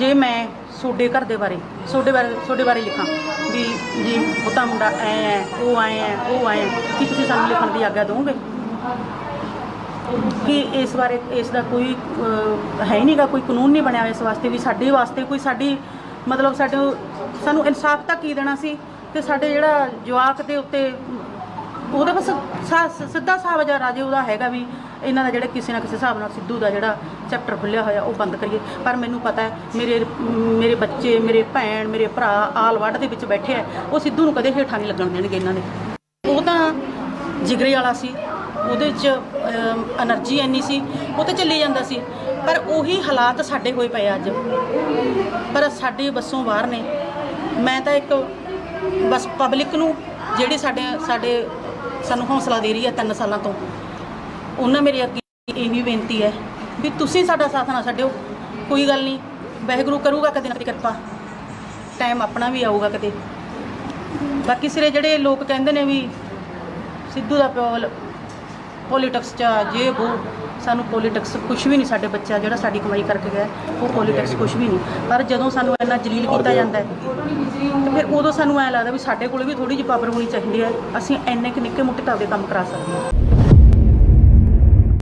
ਜੇ ਮੈਂ ਤੁਹਾਡੇ ਘਰ ਦੇ ਬਾਰੇ ਤੁਹਾਡੇ ਬਾਰੇ ਤੁਹਾਡੇ ਬਾਰੇ ਲਿਖਾਂ ਵੀ ਜੀ ਉਹਦਾ ਮੁੰਡਾ ਐ ਹੈ ਉਹ ਆਏ ਹੈ ਉਹ ਆਏ ਹੈ ਕੀ ਤੁਸੀਂ ਸਾਨੂੰ ਲਿਖਣ ਦੀ ਆਗਿਆ ਦਿਓਗੇ ਕਿ ਇਸ ਬਾਰੇ, ਇਸ ਦਾ ਕੋਈ ਹੈ ਹੀ ਨਹੀਂਗਾ ਕੋਈ ਕਾਨੂੰਨ ਨਹੀਂ ਬਣਿਆ ਹੋਇਆ ਇਸ ਵਾਸਤੇ ਵੀ ਸਾਡੇ ਵਾਸਤੇ ਕੋਈ ਸਾਡੀ, ਮਤਲਬ ਸਾਡੇ, ਸਾਨੂੰ ਇਨਸਾਫ ਤਾਂ ਕੀ ਦੇਣਾ ਸੀ? ਤੇ ਸਾਡੇ ਜਿਹੜਾ ਜਵਾਕ ਦੇ ਉੱਤੇ ਉਹਦਾ ਬਸ ਸਾ- ਸਿੱਧਾ ਹਿਸਾਬ ਜਾਂ ਰਾਜੇ ਉਹਦਾ ਹੈਗਾ ਵੀ ਇਹਨਾਂ ਦਾ ਜਿਹੜਾ ਕਿਸੇ ਨਾ ਕਿਸੇ ਹਿਸਾਬ ਨਾਲ ਸਿੱਧੂ ਦਾ ਜਿਹੜਾ ਚੈਪਟਰ ਖੁੱਲਿਆ ਹੋਇਆ, ਉਹ ਬੰਦ ਕਰੀਏ। ਪਰ ਮੈਨੂੰ ਪਤਾ ਹੈ, ਮੇਰੇ ਮੇਰੇ ਬੱਚੇ, ਮੇਰੇ ਭੈਣ, ਮੇਰੇ ਭਰਾ ਆਲ ਵਰਡ ਦੇ ਵਿੱਚ ਬੈਠੇ ਆ ਉਹ ਸਿੱਧੂ ਨੂੰ ਕਦੇ ਹੇਠਾਂ ਨਹੀਂ ਲੱਗਣ ਦੇਣਗੇ ਇਹਨਾਂ ਦੇ। ਉਹ ਤਾਂ ਜਿਗਰੇ ਵਾਲਾ ਸੀ, ਉਹਦੇ 'ਚ એનર્ਜੀ ਇੰਨੀ ਸੀ, ਉਹ ਤਾਂ ਚੱਲੀ ਜਾਂਦਾ ਸੀ। ਪਰ ਉਹੀ ਹਾਲਾਤ ਸਾਡੇ ਹੋਏ ਪਏ ਅੱਜ। ਪਰ ਸਾਡੇ ਬੱਸੋਂ ਬਾਹਰ ਨੇ। ਮੈਂ ਤਾਂ ਇੱਕ ਬਸ ਪਬਲਿਕ ਨੂੰ, ਜਿਹੜੇ ਸਾਡੇ ਸਾਡੇ ਸਾਨੂੰ ਹੌਸਲਾ ਦੇ ਰਹੀ ਹੈ ਤਿੰਨ ਸਾਲਾਂ ਤੋਂ। ਉਹਨਾਂ ਮੇਰੇ ਅੱਗੇ ਇਹ ਵੀ ਬੇਨਤੀ ਹੈ ਵੀ ਤੁਸੀਂ ਸਾਡਾ ਸਾਥ ਨਾ ਛੱਡਿਓ। ਕੋਈ ਗੱਲ ਨਹੀਂ, ਵਾਹਿਗੁਰੂ ਕਰੂਗਾ ਕਦੇ ਨਾ ਕਦੇ ਕਿਰਪਾ। ਟਾਈਮ ਆਪਣਾ ਵੀ ਆਊਗਾ ਕਦੇ। ਬਾਕੀ ਸਿਰੇ ਜਿਹੜੇ ਲੋਕ ਕਹਿੰਦੇ ਨੇ ਵੀ ਸਿੱਧੂ ਦਾ ਪਿਓ ਪੋਲਿਟਿਕਸ ਚ ਆ, ਜੇ ਉਹ ਸਾਨੂੰ ਪੋਲਿਟਿਕਸ ਕੁਝ ਵੀ ਨਹੀਂ ਸਾਡੇ ਬੱਚਾ ਜਿਹੜਾ ਸਾਡੀ ਕਮਾਈ ਕਰਕੇ ਗਿਆ ਉਹ ਪੋਲਿਟਿਕਸ ਕੁਝ ਵੀ ਨਹੀਂ। ਪਰ ਜਦੋਂ ਸਾਨੂੰ ਇੰਨਾ ਜਲੀਲ ਕੀਤਾ ਜਾਂਦਾ ਹੈ ਤੇ ਫਿਰ ਉਦੋਂ ਸਾਨੂੰ ਐ ਲੱਗਦਾ ਵੀ ਸਾਡੇ ਕੋਲ ਵੀ ਥੋੜੀ ਜਿਹੀ ਪਾਵਰ ਹੋਣੀ ਚਾਹੀਦੀ ਹੈ ਅਸੀਂ ਇੰਨੇ ਕਿ ਨਿੱਕੇ ਮੋਟੇ ਤਾਂ ਆਪਦੇ ਕੰਮ ਕਰਾ ਸਕਦੇ ਹਾਂ।